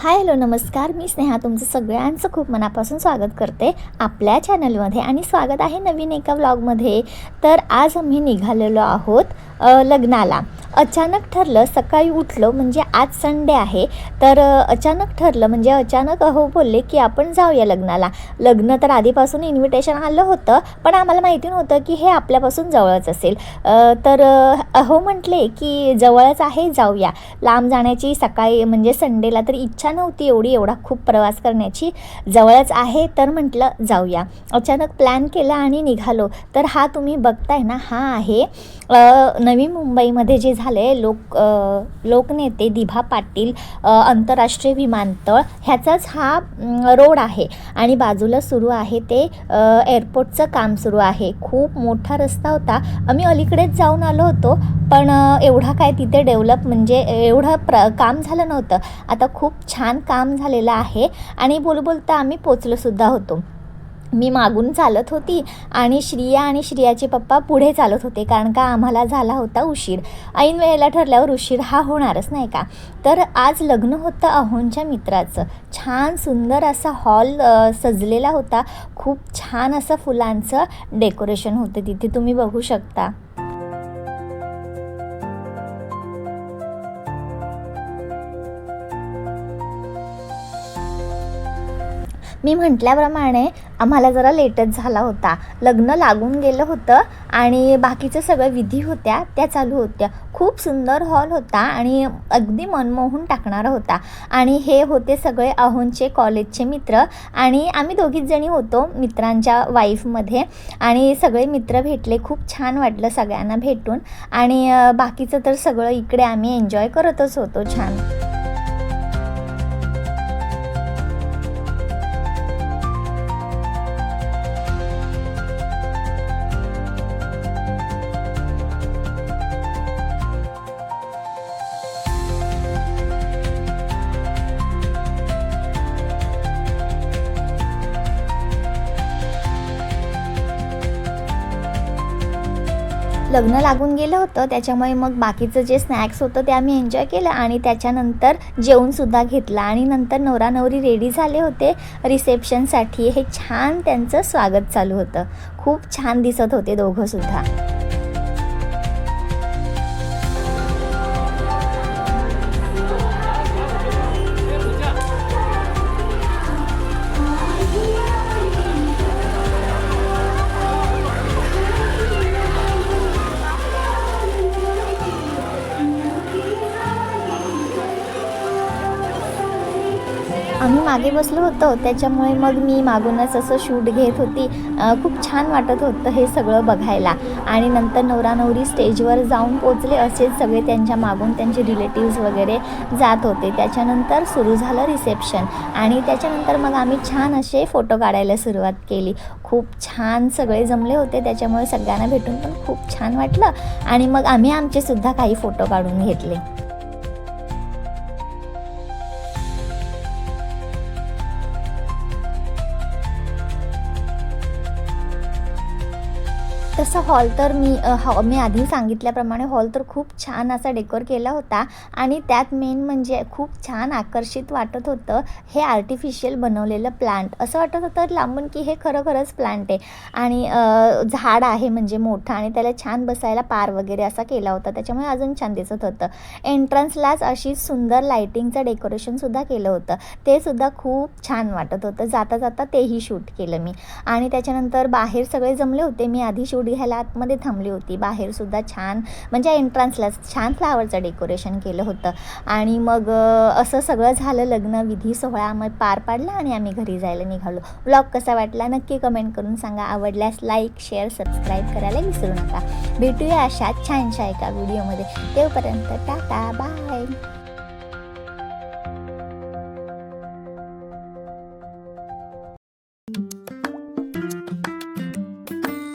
Hi hello नमस्कार. मी स्नेहा तुमचं सगळ्यांचं खूप मनापासून स्वागत करते आपल्या चॅनलमध्ये आणि स्वागत आहे नवीन एका व्लॉगमध्ये तर आज आम्ही निघालेलो आहोत लग्नाला. अचानक ठरलं सकाळी उठलो म्हणजे आज संडे आहे तर अचानक ठरलं म्हणजे अचानक अहो बोलले की आपण जाऊया लग्नाला. लग्न तर आधीपासून इन्व्हिटेशन आलं होतं पण आम्हाला माहिती नव्हतं की हे आपल्यापासून जवळच असेल. तर अहो म्हटले की जवळच आहे जाऊया. लांब जाण्याची सकाळी म्हणजे संडेला तर इच्छा नव्हती एवढी एवढा खूप प्रवास करण्याची. जवळच आहे तर म्हटलं जाऊया. अचानक प्लॅन केला आणि निघालो. तर हा तुम्ही बघताय ना हा आहे नवी मुंबईमध्ये जे झाले लोक लोकनेते दिभा पाटील आंतरराष्ट्रीय विमानतळ ह्याचाच हा रोड आहे. आणि बाजूला सुरू आहे ते एअरपोर्टचं काम सुरू आहे. खूप मोठा रस्ता होता. आम्ही अलीकडेच जाऊन आलो होतो पण एवढा काय तिथे डेव्हलप म्हणजे एवढं प्र काम झालं नव्हतं. आता खूप छान काम झालेलं आहे. आणि बोलू बोलता आम्ही पोचलोसुद्धा होतो. मी मागून चालत होती आणि श्रिया आणि श्रियाचे पप्पा पुढे चालत होते कारण का आम्हाला झाला होता उशीर. ऐन वेळेला ठरल्यावर उशीर हा होणारच नाही का? तर आज लग्न होतं अहोंच्या मित्राचं. छान सुंदर असा हॉल सजलेला होता. खूप छान असं फुलांचं डेकोरेशन होतं तिथे. तुम्ही बघू शकता. मी म्हटल्याप्रमाणे आम्हाला जरा लेटच झाला होता. लग्न लागून गेलं होतं आणि बाकीचं सगळं विधी होत्या त्या चालू होत्या. खूप सुंदर हॉल होता आणि अगदी मनमोहून टाकणारा होता. आणि हे होते सगळे अहोंचे कॉलेजचे मित्र आणि आम्ही दोघीच जणी होतो मित्रांच्या वाईफमध्ये आणि सगळे मित्र भेटले खूप छान वाटलं सगळ्यांना भेटून. आणि बाकीचं तर सगळं इकडे आम्ही एन्जॉय करतच होतो छान. लग्न लागून गेलं होतं त्याच्यामुळे मग बाकीचं जे स्नॅक्स होतं ते आम्ही एन्जॉय केलं आणि त्याच्यानंतर जेवणसुद्धा घेतलं आणि नंतर नवरा नवरी रेडी झाले होते. रिसेप्शनसाठी हे छान त्यांचं स्वागत चालू होतं. खूप छान दिसत होते दोघंसुद्धा आम्ही मागे बसलो होतो त्याच्यामुळे मग मी मागूनच असं शूट घेत होती. खूप छान वाटत होतं हे सगळं बघायला. आणि नंतर नवरा नवरी स्टेजवर जाऊन पोचले असेच सगळे त्यांच्या मागून त्यांचे रिलेटिव्ज वगैरे जात होते. त्याच्यानंतर सुरू झालं रिसेप्शन आणि त्याच्यानंतर मग आम्ही छान असे फोटो काढायला सुरुवात केली. खूप छान सगळे जमले होते त्याच्यामुळे सगळ्यांना भेटून पण खूप छान वाटलं. आणि मग आम्ही आमचेसुद्धा काही फोटो काढून घेतले. तसं हॉल तर मी हॉ हो, मी आधी सांगितल्याप्रमाणे हॉल तर खूप छान असा डेकोर केला होता आणि त्यात मेन म्हणजे खूप छान आकर्षित वाटत होतं हे आर्टिफिशियल बनवलेलं प्लांट. असं वाटत होतं लांबून की हे खरोखरच प्लांट आहे आणि झाड आहे म्हणजे मोठं आणि त्याला छान बसायला पार वगैरे असा केला होता. त्याच्यामुळे अजून छान दिसत होतं. एंट्रन्सलाच अशी सुंदर लाईटिंगचं डेकोरेशनसुद्धा केलं होतं. ते सुद्धा खूप छान वाटत होतं. जाता जाता तेही शूट केलं मी. आणि त्याच्यानंतर बाहेर सगळे जमले होते. मी आधी शूट ह्याला आतमध्ये थांबली होती. बाहेरसुद्धा छान म्हणजे एंट्रन्सलाच छान फ्लावरचं डेकोरेशन केलं होतं. आणि मग असं सगळं झालं लग्न विधी सोहळा मग पार पाडला आणि आम्ही घरी जायला निघालो. ब्लॉग कसा वाटला नक्की कमेंट करून सांगा. आवडल्यास लाईक शेअर सबस्क्राईब करायला विसरू नका. भेटूया अशा छानशा एका व्हिडिओमध्ये तेवपर्यंत टाटा बाय